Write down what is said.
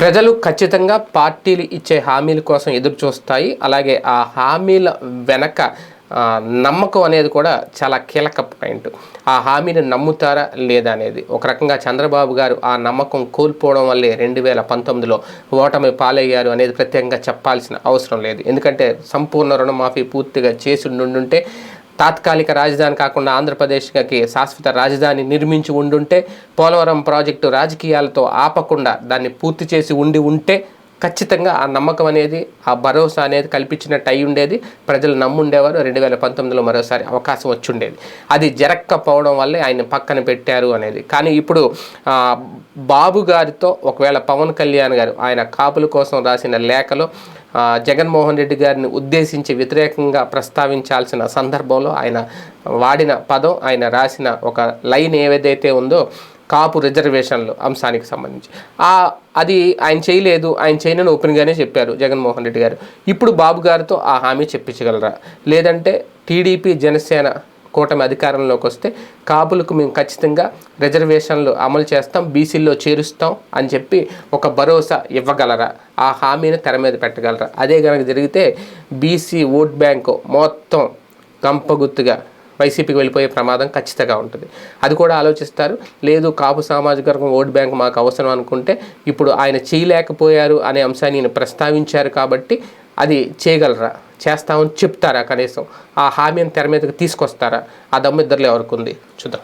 ప్రజలు ఖచ్చితంగా పార్టీలు ఇచ్చే హామీల కోసం ఎదురు చూస్తాయి అలాగే ఆ హామీల వెనక నమ్మకం అనేది కూడా చాలా కీలక పాయింట్. ఆ హామీని నమ్ముతారా లేదా అనేది. ఒక రకంగా చంద్రబాబు గారు ఆ నమ్మకం కోల్పోవడం వల్లే రెండు వేల పంతొమ్మిదిలో ఓటమి పాలయ్యారు అనేది ప్రత్యేకంగా చెప్పాల్సిన అవసరం లేదు. ఎందుకంటే సంపూర్ణ రుణమాఫీ పూర్తిగా చేసి ఉండుంటే తాత్కాలిక రాజధాని కాకుండా ఆంధ్రప్రదేశ్కి శాశ్వత రాజధాని నిర్మించి ఉండుంటే పోలవరం ప్రాజెక్టు రాజకీయాలతో ఆపకుండా దాన్ని పూర్తి చేసి ఉండి ఉంటే ఖచ్చితంగా ఆ నమ్మకం అనేది ఆ భరోసా అనేది కల్పించినట్టు అయి ఉండేది. ప్రజలు నమ్ముండేవారు. రెండు వేల పంతొమ్మిదిలో మరోసారి అవకాశం వచ్చి ఉండేది అది జరగకపోవడం వల్లే ఆయన పక్కన పెట్టారు అనేది. కానీ ఇప్పుడు బాబు గారితో ఒకవేళ పవన్ కళ్యాణ్ గారు ఆయన కాపుల కోసం రాసిన లేఖలో జగన్మోహన్ రెడ్డి గారిని ఉద్దేశించి వ్యతిరేకంగా ప్రస్తావించాల్సిన సందర్భంలో ఆయన వాడిన పదం ఆయన రాసిన ఒక లైన్ ఏదైతే ఉందో కాపు రిజర్వేషన్లు అంశానికి సంబంధించి. ఆ అది ఆయన చేయలేదు ఆయన చేయనని ఓపెన్గానే చెప్పారు జగన్మోహన్ రెడ్డి గారు. ఇప్పుడు బాబు గారితో ఆ హామీ చెప్పించగలరా? లేదంటే టీడీపీ జనసేన కూటమి అధికారంలోకి వస్తే కాపులకు మేము ఖచ్చితంగా రిజర్వేషన్లు అమలు చేస్తాం బీసీల్లో చేరుస్తాం అని చెప్పి ఒక భరోసా ఇవ్వగలరా? ఆ హామీని తెర మీద పెట్టగలరా? అదే కనుక జరిగితే బీసీ ఓట్ బ్యాంకు మొత్తం గంపగుత్తుగా వైసీపీకి వెళ్ళిపోయే ప్రమాదం ఖచ్చితంగా ఉంటుంది. అది కూడా ఆలోచిస్తారు. లేదు కాపు సామాజిక వర్గం ఓట్ బ్యాంక్ మాకు అవసరం అనుకుంటే ఇప్పుడు ఆయన చేయలేకపోయారు అనే అంశాన్ని ఈయన ప్రస్తావించారు కాబట్టి అది చేయగలరా? చేస్తామని చెప్తారా కనీసం? ఆ హామీని తెర మీదకి తీసుకొస్తారా? ఆ దమ్ము ఎవరికి ఉంది? చూద్దాం.